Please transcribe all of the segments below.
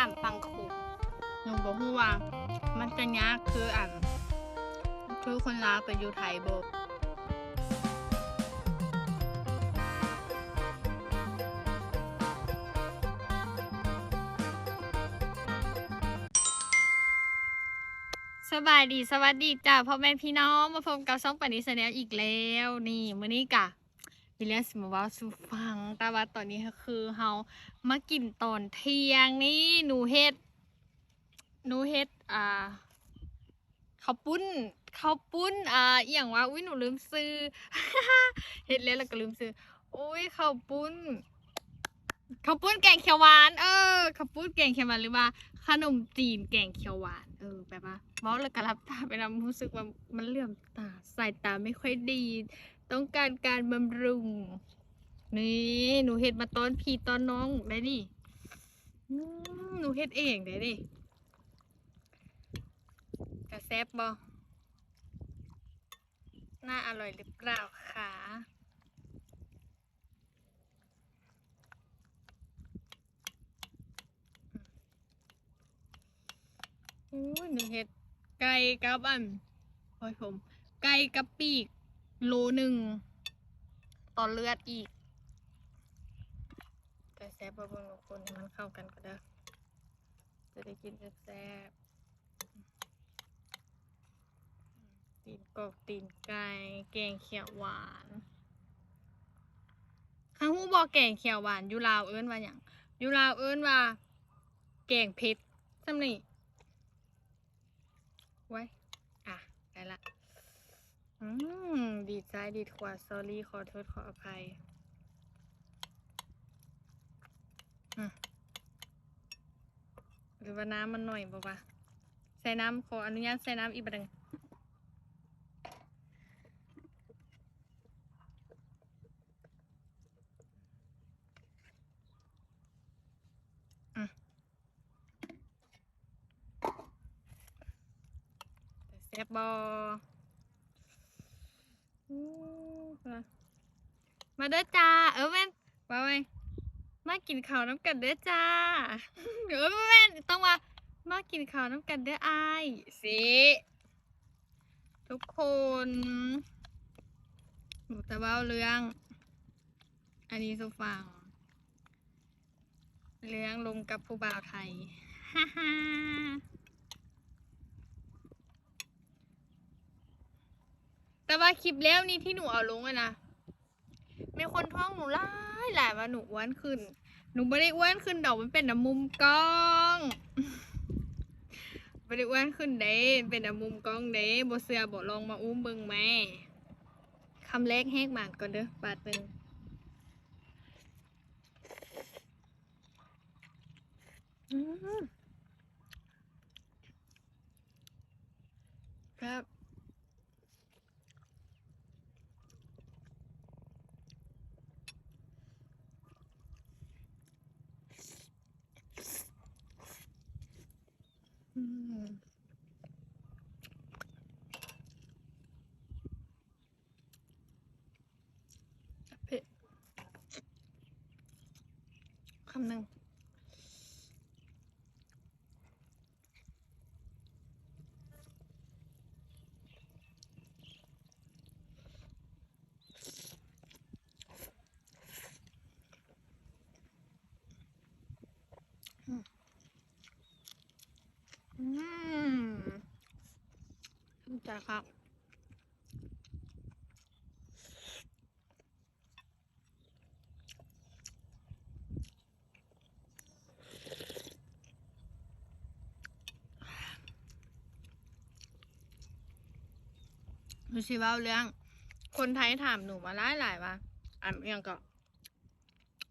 ข้ามฟังโขงหนูบอกฮู้ว่า มันจะยากคืออันคือคนลาวไปอยู่ไทยบ่สบายดีสวัสดีจ้าพ่อแม่พี่น้องมาพบกับช่องปนิสแนลอีกแล้ว นี่มื้อนี้กะ วิลเลียมสมาว่าสูฟัง แต่ว่าตอนนี้คือเฮามากินตอนเที่ยงนี่หนูเฮ็ดหนูเฮ็ดอ่าข้าวปุ้นข้าวปุ้นอ่าอย่างว่าอุ้ยหนูลืมซื้อเฮ็ดแล้วแล้วก็ลืมซื้ออุ้ยข้าวปุ้นข้าวปุ้นแกงเขียวหวาน เออข้าวปุ้นแกงเขียวหวานหรือว่า ขนมจีนแกงเขียวหวาน เออแบบว่าเมาแล้วก็รับตาไปนำรู้สึกว่ามันเหลื่อมตาสายตาไม่ค่อยดี ต้องการการบำรุง นี่หนูเห็ดมาตอนพี่ตอนน้องได้ดิอืมหนูเห็ดเองได้ดิกระแซบบอน่าอร่อยหรือเปล่าคะโอ้หนูเห็ดไก่กับอันโอ้ยผม ไก่กับปีก โลหนึ่งต่อเลือดอีกแต่แซ่บบ่เบิ่งทุกคนให้มันเข้ากันก็ได้จะได้กินแซ่บตีนกอกตีนไก่แกงเขียวหวานข้างหูบอกแกงเขียวหวานยู่ลาวเอิ้นว่าหยังยู่ลาวเอิ้นว่า แกงเผ็ดซ้ำนี่ไว้ อะได้ละ อื มดีใจดีกว่า sorry ขอโทษขออภัยอืมหรือว่าน้ำมันหน่อยบ่ปะใส่น้ำขออนุญาตใส่น้ำอีกบัดนึงอืมแต่แซ่บบอค่ะ มาเด้อจ้า เออแม่นว่าไงมากินข้าวน้ำกันเด้อจ้าเออแม่นต้องว่ามากินข้าวน้ำกันเด้ออายสิทุกคนหนูจะเล่าเรื่อง อันนี้สุฟัง เรื่องลงกับผู้บ่าวไทยฮ่าฮ่าแต่ว่าคลิปแล้วนี่ที่หนูเอาลงอะนะ มีคนท้องหนูไลายหลายว่าหนูอ้วนขึ้น หนูไม่ได้อ้วนขึ้นดอกมันเป็นน้ำมุมกล้องไม่ได้อ้วนขึ้นเด้ เป็นน้ำมุมกล้องเด้บ่เสือบลองมาอุ้มเบิ่งแม่คำเล็กแหกหมากก่อนเด้อบาทหนึ่งอืมครับ อืมเผ็ดคำหนึ่งอืมจ้ะครับ นูชิเว่าเรื่อง คนไทยถามหนูมาหลายหลายว่าอ่านอหยังก็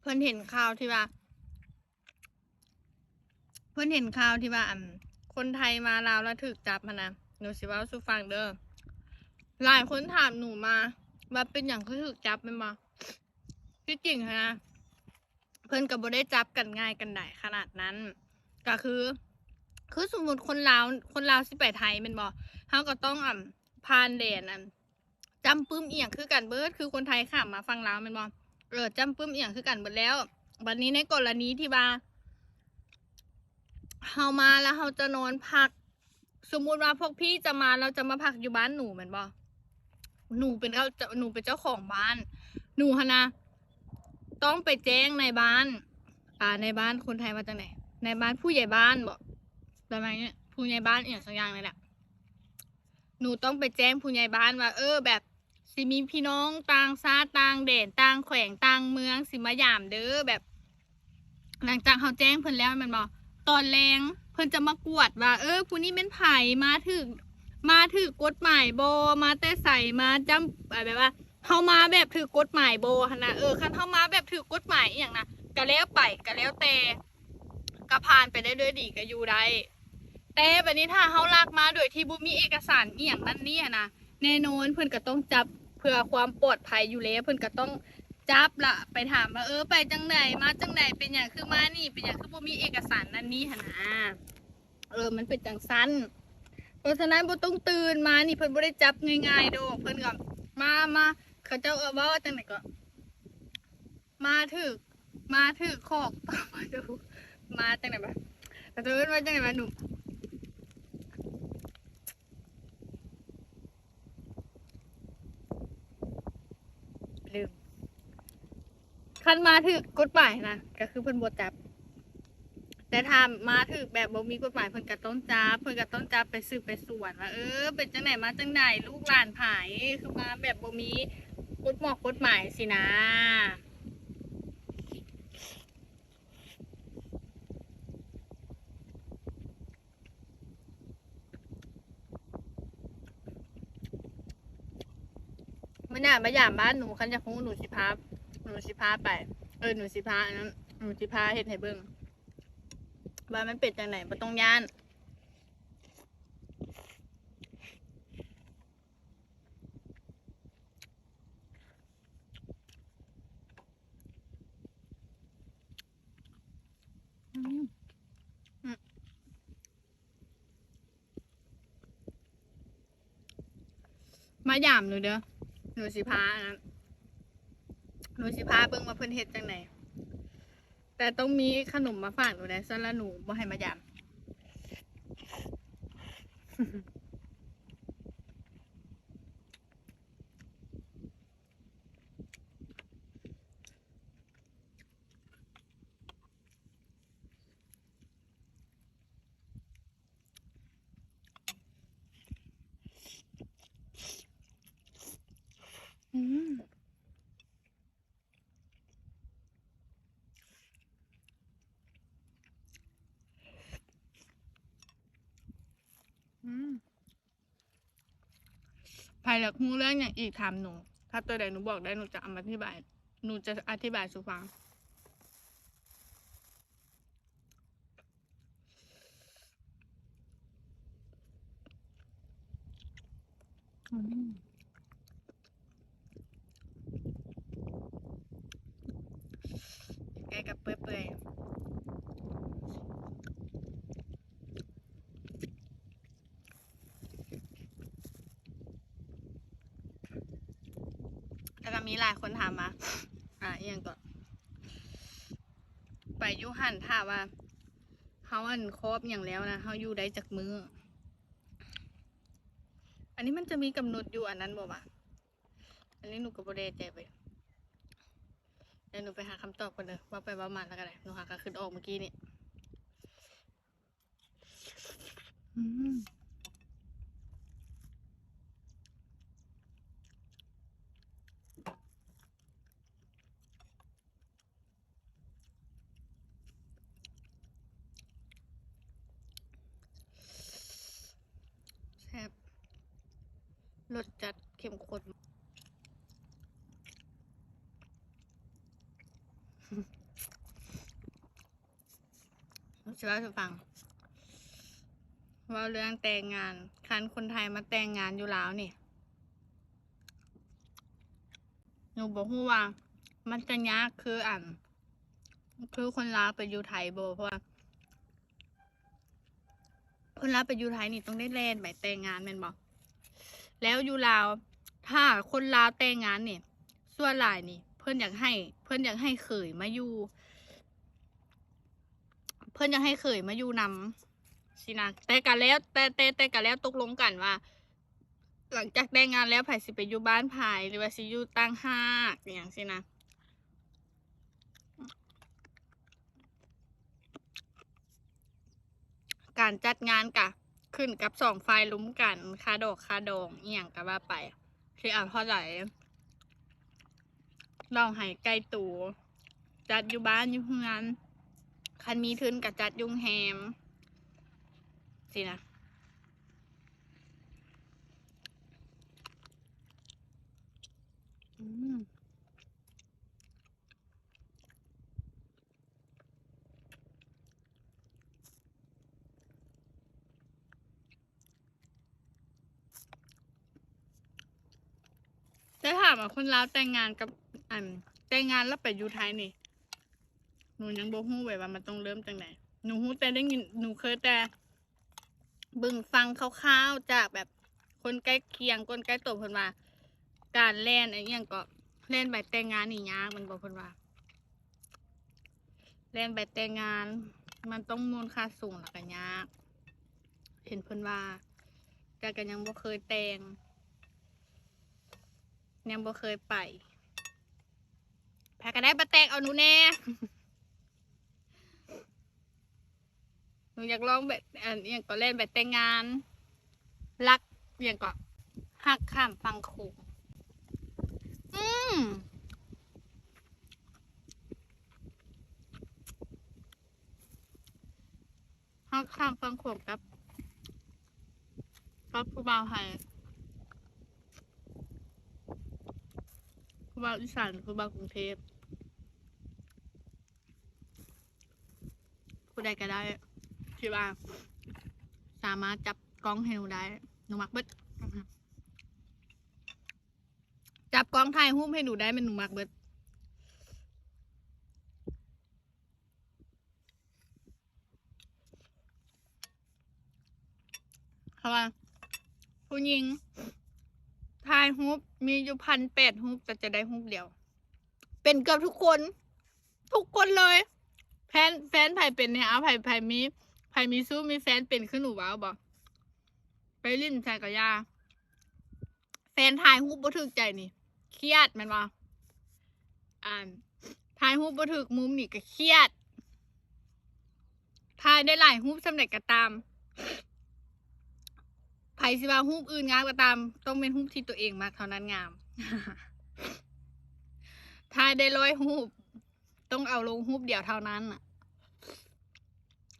เพิ่นเห็นข่าวที่ว่า เพิ่นเห็นข่าวที่ว่าอันคนไทยมาลาวแล้วถูกจับมานะหนูสิเว่าสู่ฟังเด้อหลายคนถามหนูมาว่าเป็นอย่างคือถูกจับแมันมาที่จริงนะเพิ่อนก็บ่ได้จับกันง่ายกันได้ขนาดนั้น ก็คือ คือสมมติคนลาวคนลาวสิไปไทยแมันบ่เฮาก็ต้องอ่า ผ่านแดนอันจำปึ้มเอียงคือกันเบิดคือคนไทยข้ามมาฟังลาวมันบ่เออจำปึ้มเอียงคือกันเบิดแล้ว วันนี้ในกรณีที่ว่าเฮามาแล้วเฮาจะนอนพัก สมมุติว่าพวกพี่จะมาเราจะมาพักอยู่บ้านหนูม่นบ่หนูเป็นเจ้าหนูเป็นเจ้าของบ้าน หนูฮะนะต้องไปแจ้งในบ้าน อ่าในบ้านคนไทยมาจากไหนในบ้านผู้ใหญ่บ้านบอกประมาณนี้ผู้ใหญ่บ้านอย่างสักอย่างเลยแหละ หนูต้องไปแจ้งผู้ใหญ่บ้านว่าเออแบบสิมีพี่น้องต่างชาติต่างแดนต่างแขวงต่างเมืองสิมายามเด้อแบบ หลังจากเขาแจ้งเพิ่นแล้วมันบอกตอนแรงเพิ่นจะมากวดว่า เออผู้นี้เป็นไผ่มาถึงมาถือกฎหมายโบมาแต่ใส่มาจำแบบว่าเขามาแบบถือกฎหมายโบนะเออคันเขามาแบบถือกฎหมายอย่างนะก็แล้วไปก็แล้วแต่ก็ผ่านไปได้ด้วยดีก็อยู่ได้ แต่แบบนี้ถ้าเขาลากมาโดยที่บุมีเอกสารอย่างนั้นเนี่ยนะแน่นอนเพิ่อนก็ต้องจับเพื่อความปลอดภัยอยู่แล้วเพิ่อนก็ต้องจับละไปถามว่าเออไปจังไหนมาจังไหนเป็นอย่างคือมานี่เป็นอย่างคือบุมีเอกสารนั้นนี่หนนะเออมันเป็นจังสั้นเพราะฉะนั้นบ่ต้องตื่นมานี่เพิ่อนบ่ได้จับง่ายๆดอกเพิ่อนก็มามาเขาเจ้าเออว่าจังไหนก็ มาถึกมาถึกคอกมาดูมาจังไหนบ่เขาเจะเอิ้นว่าจังไหนบ่หนุ่ม ลืมคันมาถึกกฎหมายนะก็คือเพิ่นบ่จับ แต่ถ้ามาถึกแบบบ่มีกฎหมายเพิ่นก็ต้องจับเพิ่นก็ต้องจับไปสืบไปสวนว่าเออเป็นจังไหนมาจังไหนลูกหลานผายคือมาแบบบ่มีกฎหมอกกฎหมายสินะ มันน่ะมาหยามบ้านหนูคันจะคงหนูสิพาหนูสิพาไป เออหนูสิพาอันนั้นหนูสิพาเฮ็ดให้เบิ่งว่ามันเป็นจังไหนบ่ต้องย่านมอืมมาหยามหนูเด้อ หนูสิพาอันนั้นหนูสิพาเบิ่งว่าเพิ่นเฮ็ดจังไหนแต่ต้องมีขนมมาฝากหนูนะซะละหนูบ่ให้มายาม ภายหลักมูเรื่องอย่างอีกถามหนู ถ้าตัวใดหนูบอกได้หนูจะเอามาอธิบาย หนูจะอธิบายสู่ฟัง อืม แกกับเปื่อยๆแล้วก็มีหลายคนถามมาอะอหย่างก่อนไปยุหันถามว่าเขาอันครบอย่างแล้วนะเขาอยู่ได้จากมือ อันนี้มันจะมีกำหนดอยู่อันนั้นบอกว่าอันนี้หนูก็บ่ได้ใจไป เดี๋ยวหนูไปหาคำตอบกันเลยว่าไปว่ามาแล้วกันเลยหนูหาก็ขึ้นออกเมื่อกี้นี่อืมแซ่บรสจัดเข้มข้น จะเล่าให้ฟัง ว่าเรื่องแต่งงาน คันคนไทยมาแต่งงานอยู่แล้วนี่หนูบอกว่า มันจะยากคืออ่านคือคนลาวไปอยู่ไทยโบเพราะว่าคนลาวไปอยู่ไทยนี่ต้องได้แลนใบแต่งงานแม่นบอกแล้วอยู่ลาว ถ้าคนลาวแต่งงานนี่ส่วนหลายนี่ เพื่อนอยากให้ เพื่อนอยากให้เขยมาอยู่ พื่อนจะให้เขยมาอยู่นำสินะแต่กันแล้ว แต่แต่แต่กันแล้วตกลงกันว่า หลังจากแต่งานแล้วไผ่สิไปอยู่บ้านไผ่หรือว่าสิอยู่ตั้งห้าอย่างสินะการจัดงานกะ ขึ้นกับสองฝ่ายลุ้มกันคาดอกคาดองอียงก็ว่าไปคืออ่านเท่าไหร่ลองให้ใกล้ตูจัดอยู่บ้านอยู่เฮือน คันมีทุนกับจัดยุงแฮม สินะจะถามว่าคนลาวแต่งงานกับอันแต่งงานแล้วไปอยู่ไทยนี่ หนูยังบ่ฮู้ไว้ว่ามันต้องเริ่มจังไหนหนูฮู้แต่ได้ยินหนูเคยแต่เบิ่งฟังคร่าวๆจากแบบคนใกล้เคียงคนใกล้ตัวเพิ่นว่า การเล่นไอ้เงี้ยก็เล่นใบแต่งงานนี่ยากมันบอกเพิ่นว่าเล่นใบแต่งงาน มันต้องมูลค่าสูงแล้วก็ยาก เห็นเพิ่นว่า แต่ก็ยังบ่เคยแต่งยังบ่เคยไปแพ้ก็ได้มาแต่งเอาหนูแน่ ห นูอยากลองแบบอันอย่างก็เล่นแบบแต่งงาน รักอย่างก็หักข้ามฟังโขงอืมหักข้ามฟังโขงกับกับผู้บ่าวไทยผู้บ่าวอีสานผู้บ่าวกรุงเทพผู้ใดก็ได้ ที่ว่า สามารถจับกล้องให้หนูได้หนูมักเบิดจับกล้องถ่ายรูปให้หนูได้เป็นหนูมักเบิดเพราะว่าผู้หญิงถ่ายรูปมีอยู่พันแปดรูปแต่จะได้รูปเดียว เป็นเกือบทุกคน ทุกคนเลย แฟนแฟนไผ่เป็นเนี่ยเอาไผ่ไผ่มี ไผ่มีสู้มีแฟนเป็นขึ้นหนูว้าวบอกไปลิ้นใส่กับยา แฟนถ่ายรูปบ่ถึกใจนี่ เครียดมันว่าอ่านถ่ายรูปบ่ถึกมุมนี่ก็เครียดถ่ายได้หลายรูปสำเร็จก็ตามไผ่สิว่ารูปอื่นงามก็ตาม ต้องเป็นรูปที่ตัวเองมากเท่านั้นงามถ่ายได้ร้อยรูปต้องเอาลงรูปเดียวเท่านั้นอะ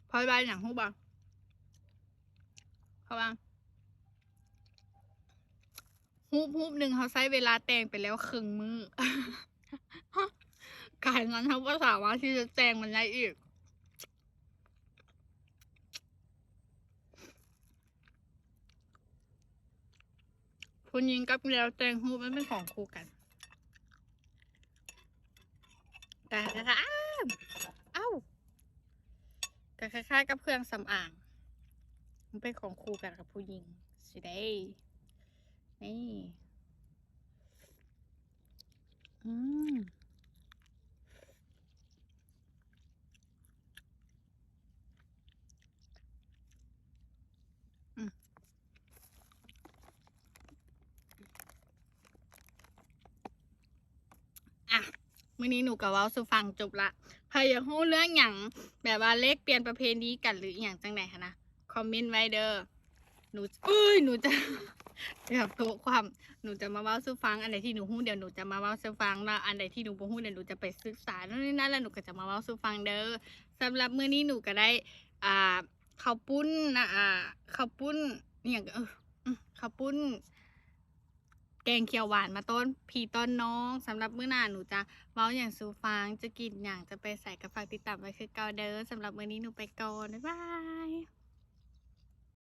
พราะว่าอย่างรูปอะเพราว่ารูปรูปหนึ่งเขาใช้เวลาแต่งไปแล้วครึ่งมือการนั้นเขาก็สามารถที่จะแต่งมันได้อีกผู้หญิงกับแล้วแต่งรูปมันเป็นของคู่กัน แต่นะคะ ก็คล้ายๆกับเครื่องสำอาง มันเป็นของคู่กันกับผู้หญิงสิได้นี่ อืม อืม อะ มื่อนี้หนูกับว้าสุฟังจบละใครอยากรู้เรื่องอย่างแบบว่าเลขเปลี่ยนประเพณีกันหรืออย่างจังไหนคะนะคอมเมนต์ไว้เด้อหนูเอ้ยหนูจะแบบโตความหนูจะมาเว้าสุฟังอันไหนที่หนูฮู้เดี๋ยวหนูจะมาเว้าสุฟังแล้วอันไหนที่หนูบ่ฮู้เดี๋ยวหนูจะไปศึกษาโน่นนี่นั่นแล้วหนูก็จะมาเว้าสุฟังเด้อสำหรับมื้อนี้หนูก็ได้อ่าข้าวปุ้นนะอ่าข้าวปุ้นอหย่างเออข้าวปุ้น แกงเขียวหวานมาต้นพีต้นน้องสำหรับมื้อหน้าหนูจะเมาอย่างสูฟังจะกินอย่างจะไปใส่กับฝากติดตามไว้คือเกาเด้อสำหรับมื้อนี้หนูไปก่อนบ๊ายบาย